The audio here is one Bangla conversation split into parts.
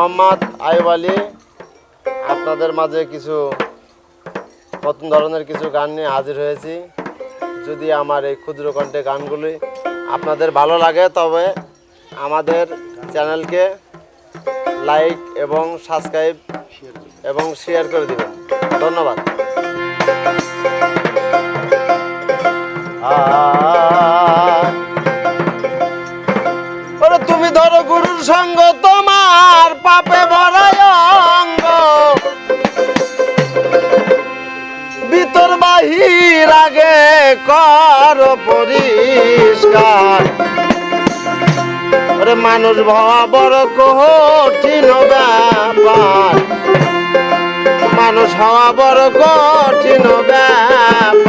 মোহাম্মদ আয়ুব আলী, আপনাদের মাঝে কিছু নতুন ধরনের কিছু গান নিয়ে হাজির হয়েছি। যদি আমার এই ক্ষুদ্র কণ্ঠে গানগুলি আপনাদের ভালো লাগে, তবে আমাদের চ্যানেলকে লাইক এবং সাবস্ক্রাইব এবং শেয়ার করে দেবেন। ধন্যবাদ। আ পাপে ভরায় অঙ্গ। বাহির আগে কর পরিষ্কার। মানুষ ভাবা বড় কঠিন ব্যাপার। মানুষ হওয়া বড় কঠিন ব্যাপার।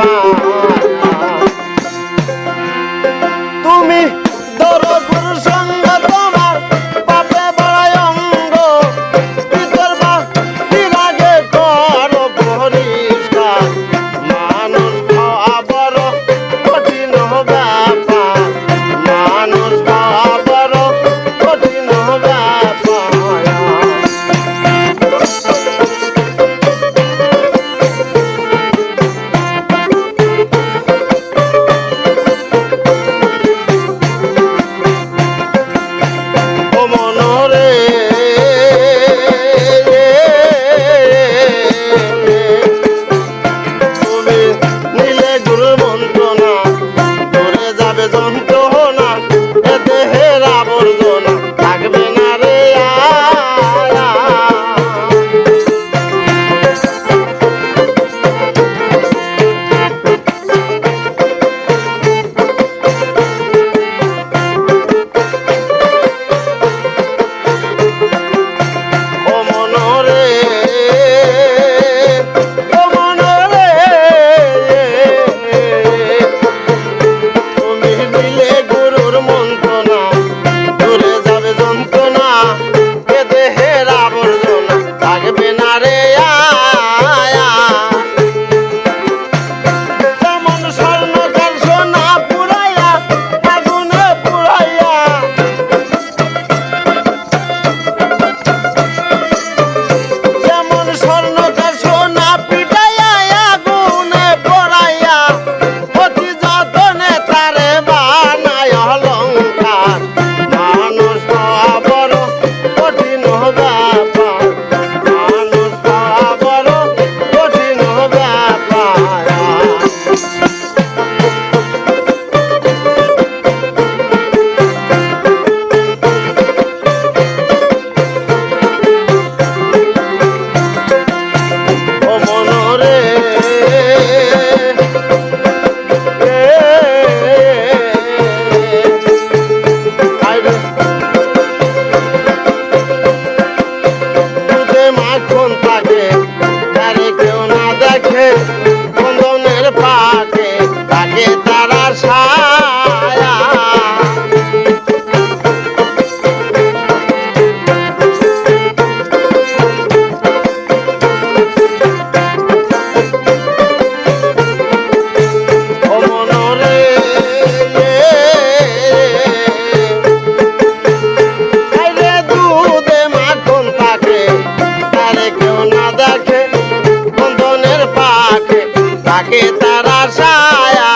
থাকে তারা সায়া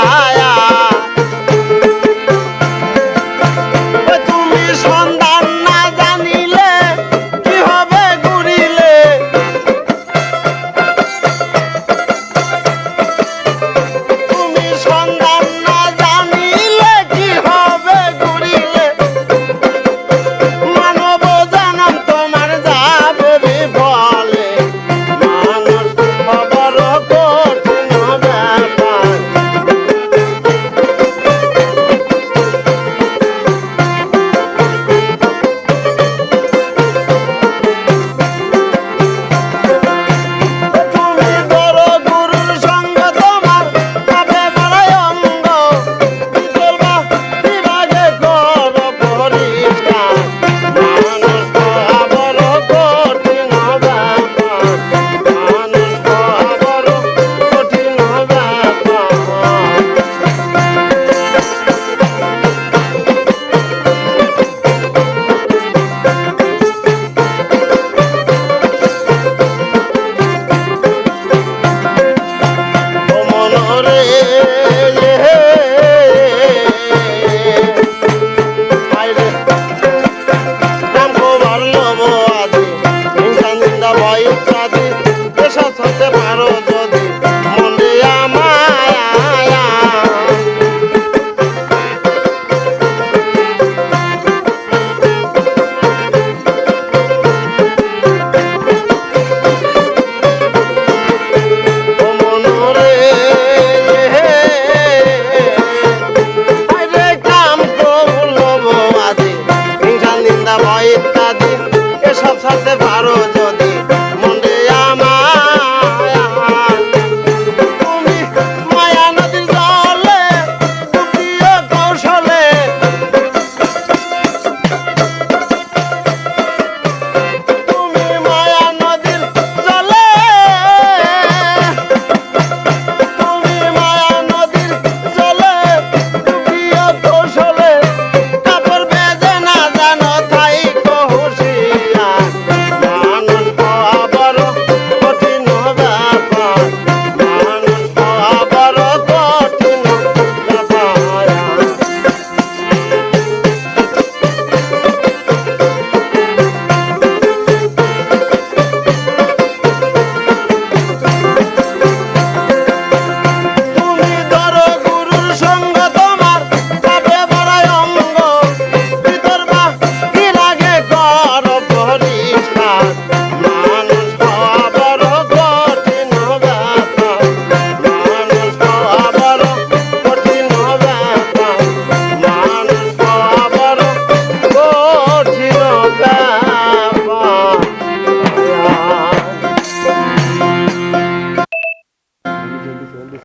তুমি সন্ধ্যা